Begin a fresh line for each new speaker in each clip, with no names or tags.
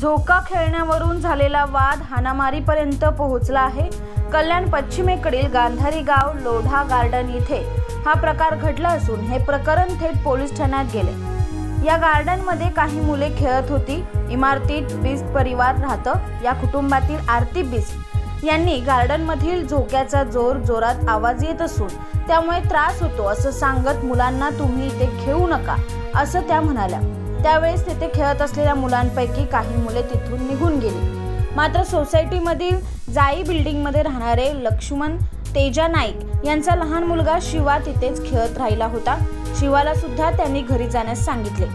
झोका खेळण्यावरून झालेला वाद हाणामारीपर्यंत पोहोचला आहे. कल्याण पश्चिमेकडील गांधारी गाव लोढा गार्डन इथे हा प्रकार घडला असून हे प्रकरण थेट पोलीस ठाण्यात गेले. या गार्डनमध्ये काही मुले खेळत होती. इमारतीत बिस्ट परिवार राहतं. या कुटुंबातील आरती बिस्ट यांनी गार्डनमधील झोक्याचा जोर जोरात आवाज येत असून त्यामुळे त्रास होतो असं सांगत मुलांना तुम्ही इथे खेळू नका असं त्या म्हणाल्या. त्यावेळेस तिथे खेळत असलेल्या मुलांपैकी काही मुले तिथून निघून गेली. मात्र सोसायटीमधील जाई बिल्डिंगमध्ये राहणारे लक्ष्मण तेजा नाईक यांचा लहान मुलगा शिवा तिथेच खेळत राहिला होता. शिवाला सुद्धा त्यांनी घरी जाण्यास सांगितले.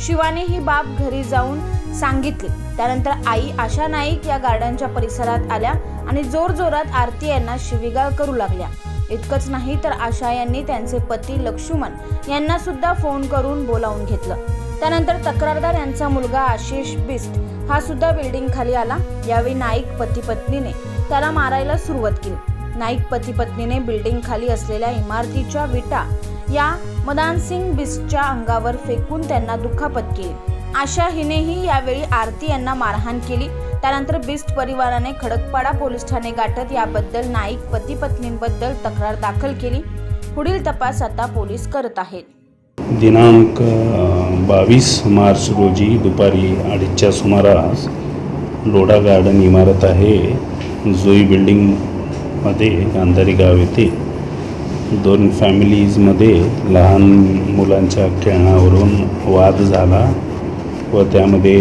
शिवाने ही बाब घरी जाऊन सांगितली. त्यानंतर आई आशा नाईक या गार्डनच्या परिसरात आल्या आणि जोरजोरात आरती यांना शिवीगाळ करू लागल्या. इतकंच नाही तर आशा यांनी त्यांचे पती लक्ष्मण यांना सुद्धा फोन करून बोलावून घेतलं. त्यानंतर तक्रारदार यांचा मुलगा आशिष बिस्ट हा सुद्धा बिल्डिंग खाली आला. यावेळी नाईक पती पत्नीने त्याला मारायला सुरुवात केली. नाईक पती पत्नीने बिल्डिंग खाली असलेल्या इमारतीच्या विटा या मदानसिंग बिस्टच्या अंगावर फेकून त्यांना दुखापत केली. आशा हिनेही यावेळी आरती यांना मारहाण केली. त्यानंतर बिस्ट परिवाराने खडकपाडा पोलीस ठाणे गाठत याबद्दल नाईक पती पत्नींबद्दल तक्रार दाखल केली. पुढील तपास आता पोलीस करत आहेत.
दिनांक बावीस मार्च रोजी दुपारी अडीचच्या सुमारास लोढा गार्डन इमारत आहे. जोई बिल्डिंगमध्ये गांधारी गाव येथे. दोन फॅमिलीजमध्ये लहान मुलांच्या खेळण्यावरून वाद झाला व त्यामध्ये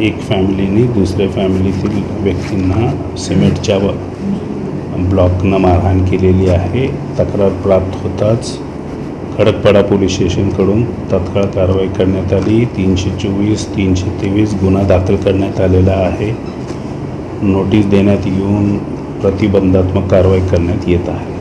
एक फॅमिलीने दुसऱ्या फॅमिलीतील व्यक्तींना सिमेंटच्या व ब्लॉकनं मारहाण केलेली आहे. तक्रार प्राप्त होताच खडकपाडा पोलीस स्टेशनकडून तात्काळ कारवाई करण्यात आली. तीनशे चोवीस तीनशे तेवीस गुन्हा दाखल करण्यात आलेला आहे. नोटीस देण्यात येऊन प्रतिबंधात्मक कारवाई करण्यात येत आहे.